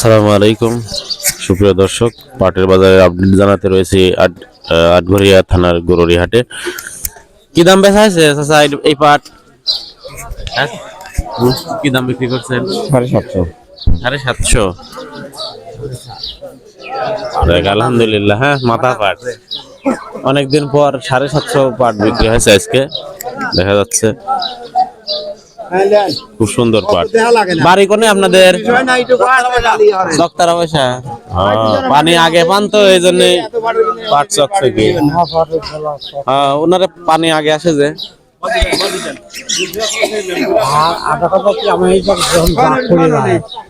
আসসালামু আলাইকুম। সুপ্রিয় দর্শক পাটের বাজারে আপডেট জানাতে রয়েছে আট- আটঘরিয়া থানার গরুরি হাটে। কি দাম বেচা হয়েছে চাচা এই- পাট? হ্যাঁ? কি দাম বিক্রি করছেন? সাড়ে সাতশো। সাড়ে সাতশো। আলহামদুলিল্লাহ হ্যাঁ মাথা পাট। অনেকদিন পর সাড়ে সাতশো পাট বিক্রি হয়েছে আজকে। দেখা যাচ্ছে। খুব সুন্দর পাট। বাড়ি কোনে আপনাদের? পয়সা পানি আগে পান তো এই জন্য পাট চক থেকে। হ্যাঁ, ওনারে পানি আগে আসে যে।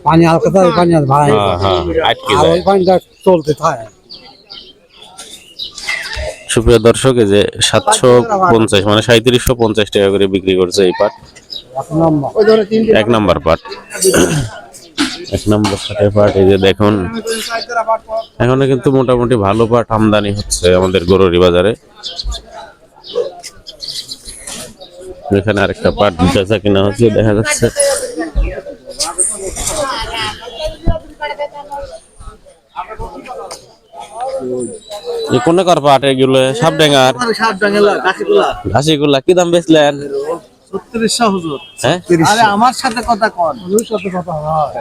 পানি হালকা তো ওই পানি হ্যাঁ হ্যাঁ ওই পানিটা চলতে থাকে। সুপ্রিয় দর্শক, এই যে সাতশো পঞ্চাশ মানে সাঁত্রিশশো পঞ্চাশ টাকা করে বিক্রি করছে এই পাট। এক নম্বর পাট। এক নম্বর পাটের পাট, এই যে দেখুন। এখনও কিন্তু মোটামুটি ভালো পাট আমদানি হচ্ছে আমাদের গরুরি বাজারে। এখানে আরেকটা পাট বেচা কিনা হচ্ছে, দেখা যাচ্ছে। কোনে কর পাট এগুলো? সাপ ডেঙ্গার ঘাসিগুলা কি দাম বেচলেন? হ্যাঁ? আরে আমার সাথে কথা কন। ওর সাথে কথা হয়।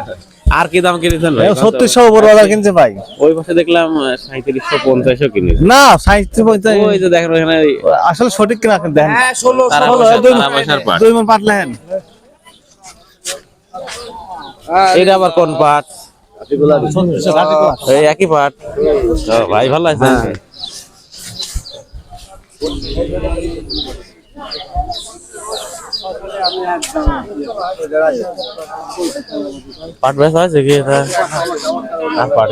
আর কি দাম কিনেছেন ছত্রিশশো উপর বাজার কিনছে ভাই। ওই পাশে দেখলাম সাঁত্রিশশো পঞ্চাশও কিনেছে। না সাহিত্য পঞ্চাশ। ওই যে দেখেন ওখানে আসলে সঠিক কিনা দেখেন। ষোলো, দুই- পাট। দুই পাটলেন এটা আবার কোন পাট। এই একই পাট ভাই ভালো আছেন? পাট বেচা আছে কি এটা? আর পাট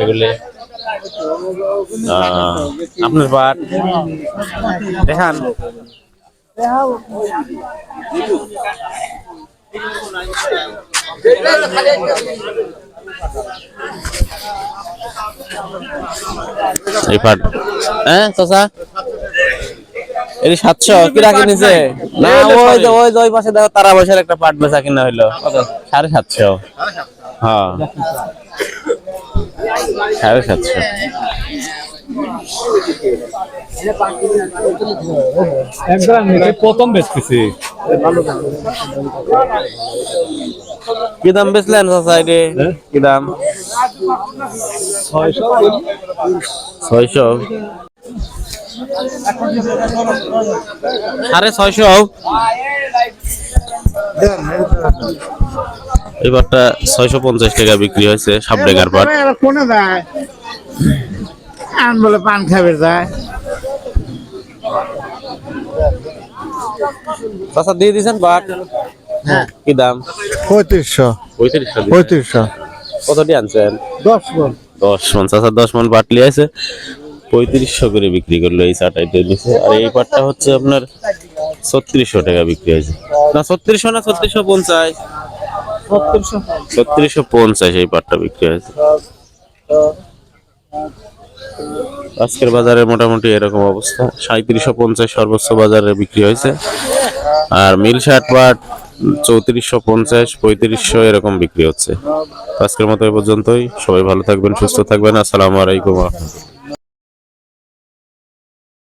আহ, আপনার পাট দেখান। এই পাট। হ্যাঁ চাচা? কি রাখি নিচে না ওই যে ওই ওই পাশে দেখো তারা একটা পাট বেচা কিনা হইল। কত? সাড়ে সাতশো। হ্যাঁ। প্রথম বেচতেছি। কি দাম বেচলেন চাচা এটি? কি দাম? ছয়শো। সাড়ে ছয়শো। এবারটা ছয়শো পঞ্চাশ টাকা বিক্রি হয়েছে সাপ ডেগার পাট। কোনে যায়? আন বলে পান খাবে যায়। চাচা দিয়ে দিয়েছেন পাট? কি দাম? পঁয়ত্রিশশো। পঁয়ত্রিশশো পঁয়ত্রিশশো। কতটি আনছেন? দশ মন। দশ মন। চাচা দশ মন পাট লিয়ে আছে। পঁয়ত্রিশশো করে বিক্রি করল এই চাটাইতে নিচে আর এই পাটটা হচ্ছে আপনার ছত্রিশশো টাকা বিক্রি হয়েছে। না ছত্রিশশো না ছত্রিশশো পঞ্চাশ? ছত্রিশশো পঞ্চাশ এই পাটটা বিক্রি হয়েছে। আজকের বাজারে মোটামুটি এরকম অবস্থা। সাঁত্রিশশো পঞ্চাশ সর্বোচ্চ বাজারে বিক্রি হয়েছে। আর মিল শার্ট পাট চৌত্রিশশো পঞ্চাশ, পঁয়ত্রিশশো এরকম বিক্রি হচ্ছে। আজকের মতো এ পর্যন্তই। সবাই ভালো থাকবেন, সুস্থ থাকবেন। আসসালামু আলাইকুম।